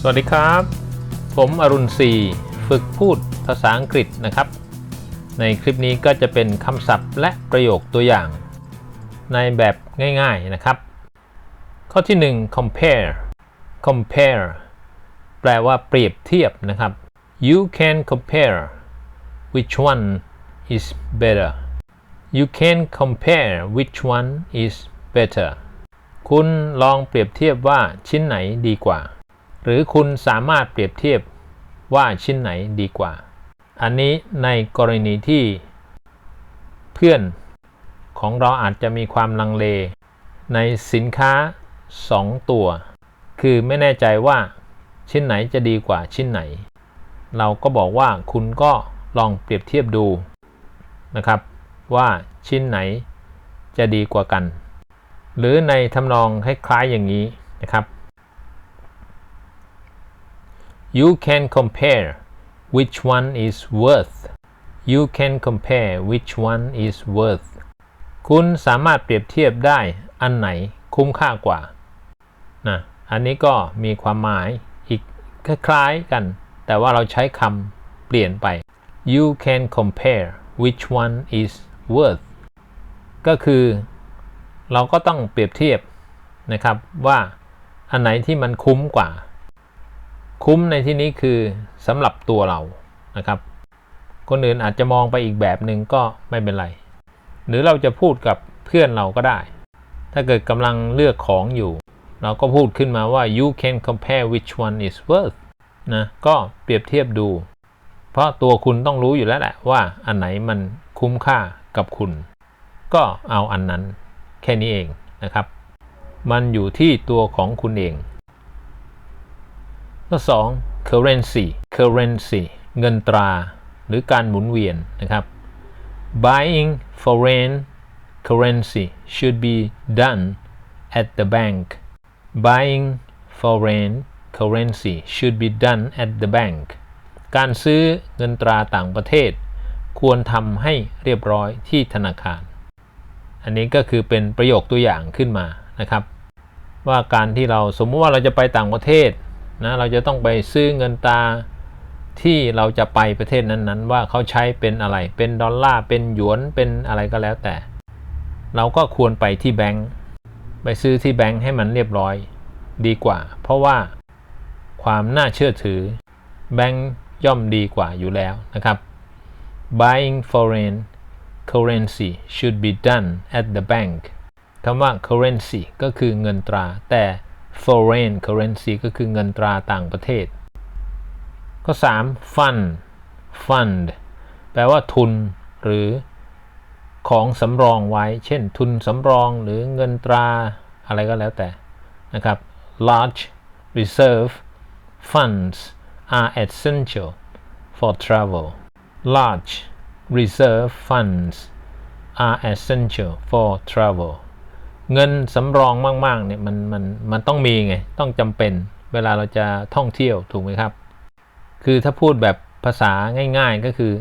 สวัสดีครับ ผมอรุณศรีฝึกพูดภาษาอังกฤษนะครับ ในคลิปนี้ก็จะเป็นคำศัพท์และประโยคตัวอย่าง ในแบบง่ายๆนะครับ ข้อที่ 1 compare compare แปลว่าเปรียบเทียบนะครับ you can compare which one is better you can compare which one is better คุณลองเปรียบเทียบว่าชิ้นไหนดีกว่า หรือคุณสามารถเปรียบเทียบว่าชิ้นไหนดีกว่า อันนี้ในกรณีที่ เพื่อนของเราอาจจะมีความลังเล ในสินค้า 2 ตัว คือไม่แน่ใจว่าชิ้นไหนจะดีกว่าชิ้นไหน เราก็บอกว่าคุณก็ลองเปรียบเทียบดูนะครับ ว่าชิ้นไหนจะดีกว่ากัน หรือในทำนองคล้ายๆอย่างนี้นะครับ You can compare which one is worth You can compare which one is worth คุณสามารถเปรียบเทียบได้อันไหนคุ้มค่ากว่านะอันนี้ก็มีความหมายอีกคล้ายๆกัน แต่ว่าเราใช้คำเปลี่ยนไป You can compare which one is worth ก็คือ เราก็ต้องเปรียบเทียบนะครับว่าอันไหนที่มันคุ้มกว่า คุ้มในที่นี้คือสำหรับตัวเรานะครับ คนอื่นอาจจะมองไปอีกแบบหนึ่งก็ไม่เป็นไร หรือเราจะพูดกับเพื่อนเราก็ได้ ถ้าเกิดกำลังเลือกของอยู่ เราก็พูดขึ้นมาว่า you can compare which one is worth นะก็เปรียบเทียบดู เพราะตัวคุณต้องรู้อยู่แล้วแหละว่าอันไหนมันคุ้มค่ากับคุณ ก็เอาอันนั้น แค่นี้เองนะครับ มันอยู่ที่ตัวของคุณเอง ข้อ 2 currency currency เงินตรา หรือการหมุนเวียนนะครับ buying foreign currency should be done at the bank buying foreign currency should be done at the bank การซื้อเงินตราต่างประเทศ ควรทำให้เรียบร้อยที่ธนาคาร อันนี้ก็คือเป็นประโยคตัวอย่างขึ้นมานะครับ ว่าการที่เราสมมติว่าเราจะไปต่างประเทศนะเราจะต้องไปซื้อเงินตาที่เราจะไปประเทศนั้นๆ ว่าเขาใช้เป็นอะไร เป็นดอลลาร์เป็นหยวนเป็นอะไรก็แล้วแต่ เราก็ควรไปที่แบงก์ไปซื้อที่แบงก์ให้มันเรียบร้อยดีกว่า เพราะว่าความน่าเชื่อถือแบงก์ย่อมดีกว่าอยู่แล้วนะครับ buying foreign currency should be done at the bank คำว่า currency ก็คือเงินตรา แต่ foreign currency ก็คือเงินตราต่างประเทศ ข้อ 3 fund fund แปลว่าทุนหรือของสำรองไว้ เช่น ทุนสำรองหรือเงินตราอะไรก็แล้วแต่นะครับ large reserve funds are essential for travel large reserve funds are essential for travel เงินสำรองมากๆเนี่ยมันมันมันต้องมีไง ต้องจำเป็นเวลาเราจะท่องเที่ยวถูกไหมครับ คือถ้าพูดแบบภาษาง่ายๆก็คือ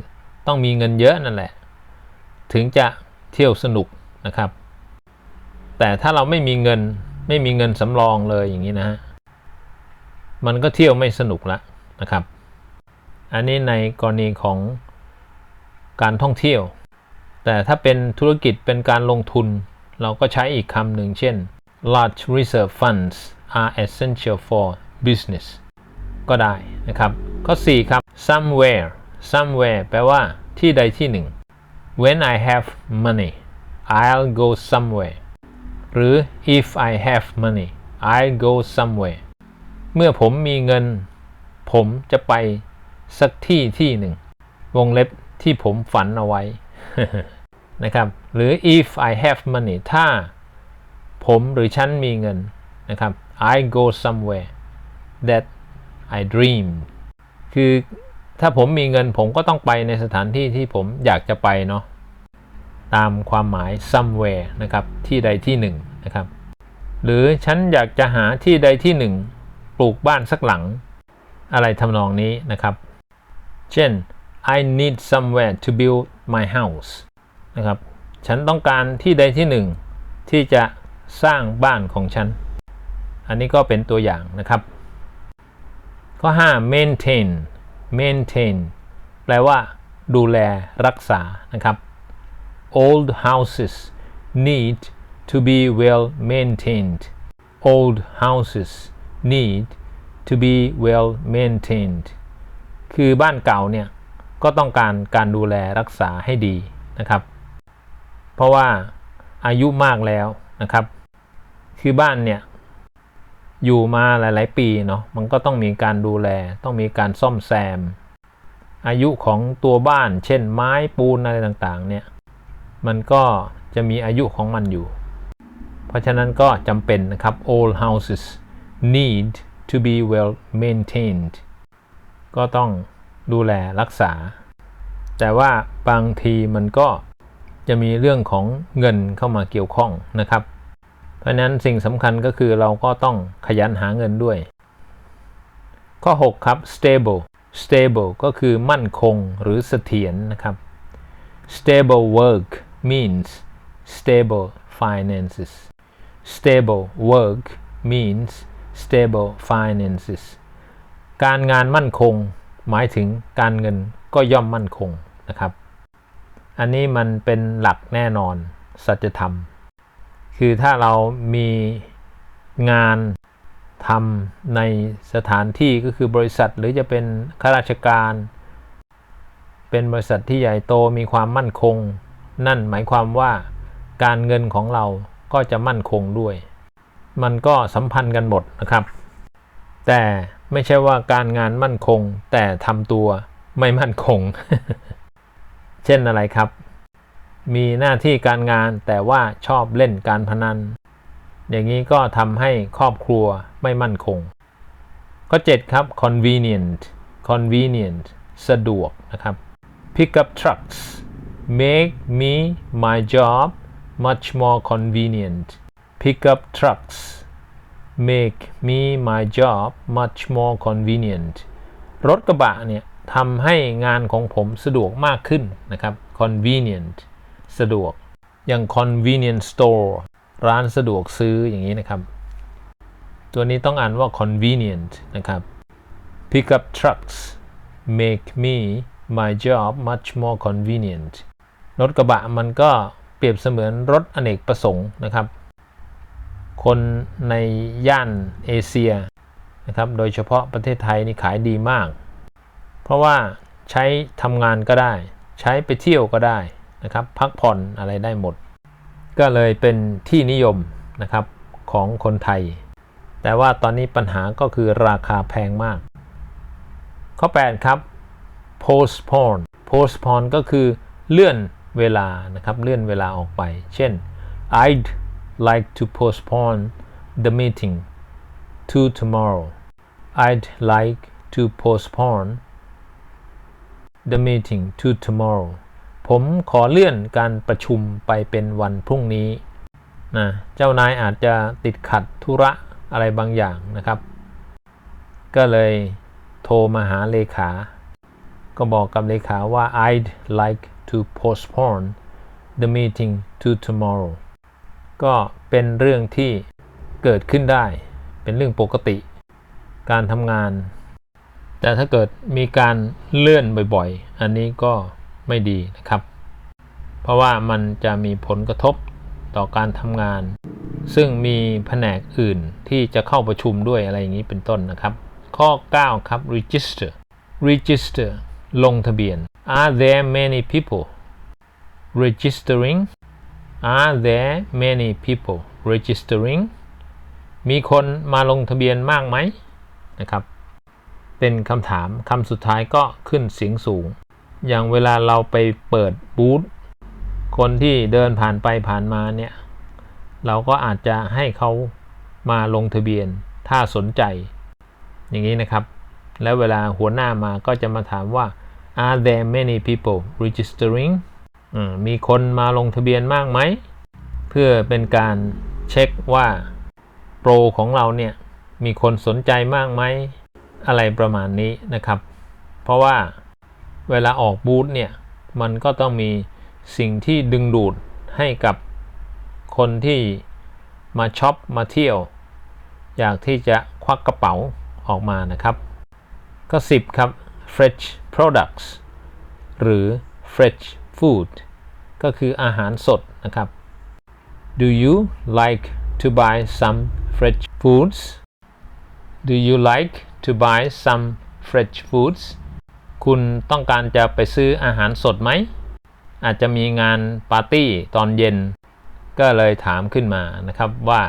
ต้องมีเงินเยอะนั่นแหละ ถึงจะเที่ยวสนุกนะครับ แต่ถ้าเราไม่มีเงินไม่มีเงินสำรองเลยอย่างนี้นะฮะมันก็เที่ยวไม่สนุกละนะครับ อันนี้ในกรณีของ การท่องเที่ยว แต่ถ้าเป็นธุรกิจเป็นการลงทุน เราก็ใช้อีกคำหนึ่งเช่น large reserve funds are essential for business ก็ได้นะครับ ข้อ 4 ครับ somewhere somewhere แปลว่าที่ใดที่หนึ่ง when I have money I'll go somewhere หรือ if I have money I'll go somewhere เมื่อผมมีเงิน ผมจะไปสักที่ที่หนึ่ง วงเล็บ ที่ผมฝันเอาไว้นะครับหรือ if I have money ถ้าผมหรือฉันมีเงินนะครับ I go somewhere that I dream คือถ้าผมมีเงินผมก็ต้องไปในสถานที่ที่ผมอยากจะไปเนาะตามความหมาย somewhere นะครับที่ใดที่หนึ่งนะครับหรือฉันอยากจะหาที่ใดที่หนึ่งปลูกบ้านสักหลัง อะไรทำนองนี้นะครับ เช่น I need somewhere to build my house นะครับ ฉันต้องการที่ใดที่หนึ่งที่จะสร้างบ้านของฉัน อันนี้ก็เป็นตัวอย่างนะครับ ข้อ 5 maintain maintain แปลว่า ดูแลรักษานะครับ old houses need to be well maintained old houses need to be well maintained คือบ้านเก่าเนี่ย ก็ต้องการการดูแลรักษาให้ดีนะครับ เพราะว่าอายุมากแล้วนะครับ คือบ้านเนี่ยอยู่มาหลาย ๆ ปีเนาะมันก็ต้องมีการดูแล ต้องมีการซ่อมแซม อายุของตัวบ้าน เช่น ไม้ปูนอะไรต่างๆ เนี่ยมันก็จะมีอายุของมันอยู่ เพราะฉะนั้นก็จำเป็นนะครับ old houses need to be well maintained ก็ต้อง ดูแลรักษา แต่ว่าบางทีมันก็จะมีเรื่องของเงินเข้ามาเกี่ยวข้องนะครับ เพราะนั้นสิ่งสำคัญก็คือเราก็ต้องขยันหาเงินด้วย ข้อ 6 ครับ stable stable ก็คือมั่นคงหรือเสถียรนะครับ stable work means stable finances stable work means stable finances การงานมั่นคง หมายถึงการเงินก็ย่อมมั่นคงนะครับ อันนี้มันเป็นหลักแน่นอนสัจธรรม คือถ้าเรามีงานทำในสถานที่ก็คือบริษัทหรือจะเป็นข้าราชการ เป็นบริษัทที่ใหญ่โตมีความมั่นคง นั่นหมายความว่าการเงินของเราก็จะมั่นคงด้วย มันก็สัมพันธ์กันหมดนะครับ แต่ ไม่ใช่ว่าการงานมั่นคง แต่ทำตัวไม่มั่นคง เช่นอะไรครับ มีหน้าที่การงานแต่ว่าชอบเล่นการพนัน อย่างนี้ก็ทำให้ครอบครัวไม่มั่นคงข้อ7ครับ convenient convenient สะดวกนะครับ pick up trucks make me my job much more convenient pick up trucks make me my job much more convenient รถกระบะเนี่ยทำให้งานของผมสะดวกมากขึ้นนะครับ convenient สะดวก อย่าง convenient store ร้านสะดวกซื้ออย่างนี้นะครับ ตัวนี้ต้องอ่านว่า convenient นะครับ pick up trucks make me my job much more convenient รถกระบะมันก็เปรียบเสมือนรถอเนกประสงค์นะครับ คนในย่านเอเชียนะครับ โดยเฉพาะประเทศไทยนี่ขายดีมาก เพราะว่าใช้ทำงานก็ได้ ใช้ไปเที่ยวก็ได้นะครับ พักผ่อนอะไรได้หมด ก็เลยเป็นที่นิยมนะครับของคนไทย แต่ว่าตอนนี้ปัญหาก็คือราคาแพงมาก ข้อ 8 ครับ postpone postpone ก็คือเลื่อนเวลานะครับ เลื่อนเวลาออกไป เช่น I'd like to postpone the meeting to tomorrow I'd like to postpone the meeting to tomorrow ผมขอเลื่อนการประชุมไปเป็นวันพรุ่งนี้นะเจ้านายอาจจะติดขัดธุระอะไรบางอย่างนะครับ ก็เลยโทรมาหาเลขา ก็บอกกับเลขาว่า I'd like to postpone the meeting to tomorrow ก็เป็นเรื่องที่เกิดขึ้นได้ เป็นเรื่องปกติ การทำงาน แต่ถ้าเกิดมีการเลื่อนบ่อยๆ อันนี้ก็ไม่ดีนะครับ เพราะว่ามันจะมีผลกระทบต่อการทำงาน ซึ่งมีแผนกอื่นที่จะเข้าประชุมด้วยอะไรอย่างนี้เป็นต้นนะครับ ข้อ 9 ครับ register register ลงทะเบียน Are there many people registering Are there many people registering มีคนมาลงทะเบียนมากไหมนะครับ เป็นคำถามคำสุดท้ายก็ขึ้นเสียงสูง อย่างเวลาเราไปเปิดบูธคนที่เดินผ่านไปผ่านมาเนี่ย เราก็อาจจะให้เขามาลงทะเบียนถ้าสนใจ อย่างนี้นะครับ แล้วเวลาหัวหน้ามาก็จะมาถามว่า are there many people registering มีคนมาลงทะเบียนมากไหม เพื่อเป็นการเช็คว่าโปรของเราเนี่ยมีคนสนใจมากไหมอะไรประมาณนี้นะครับ เพราะว่าเวลาออกบูธเนี่ยมันก็ต้องมีสิ่งที่ดึงดูดให้กับคนที่มาช็อปมาเที่ยว อยากที่จะควักกระเป๋าออกมานะครับ ก็ 10 ครับ fresh products หรือ fresh food ก็คืออาหารสดนะครับ Do you like to buy some fresh foods Do you like to buy some fresh foods คุณต้องการจะไปซื้ออาหารสดไหม อาจจะมีงานปาร์ตี้ตอนเย็น ก็เลยถามขึ้นมานะครับว่า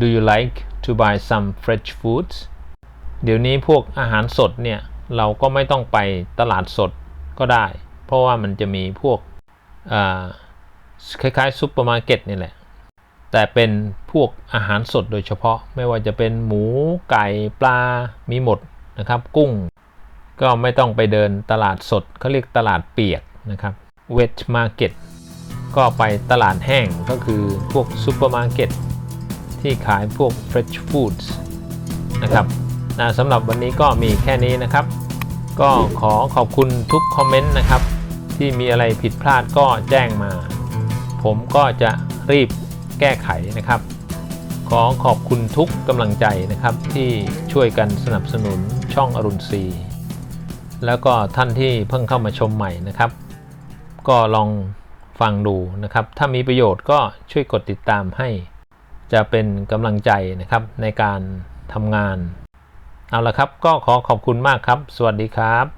Do you like to buy some fresh foods เดี๋ยวนี้พวกอาหารสดเนี่ย เราก็ไม่ต้องไปตลาดสดก็ได้ เพราะว่ามันจะมีพวกอ่าคล้ายๆซุปเปอร์มาร์เก็ตนี่แหละ แต่เป็นพวกอาหารสดโดยเฉพาะไม่ว่าจะเป็นหมูไก่ปลามีหมดนะครับ กุ้งก็ไม่ต้องไปเดินตลาดสดเขาเรียกตลาดเปียกนะครับ wet market ก็ไปตลาดแห้งก็คือพวกซูเปอร์มาร์เก็ตที่ขายพวก fresh foods นะครับนะสำหรับวันนี้ก็มีแค่นี้นะครับ ก็ขอขอบคุณทุกคอมเมนต์นะครับ ที่มีอะไรผิดพลาดก็แจ้งมา ผมก็จะรีบแก้ไขนะครับ ขอขอบคุณทุกกำลังใจนะครับ ที่ช่วยกันสนับสนุนช่องอรุณซีแล้วก็ท่านที่เพิ่งเข้ามาชมใหม่นะครับ ก็ลองฟังดูนะครับ ถ้ามีประโยชน์ก็ช่วยกดติดตามให้ จะเป็นกำลังใจนะครับในการทำงาน เอาละครับก็ขอขอบคุณมากครับ สวัสดีครับ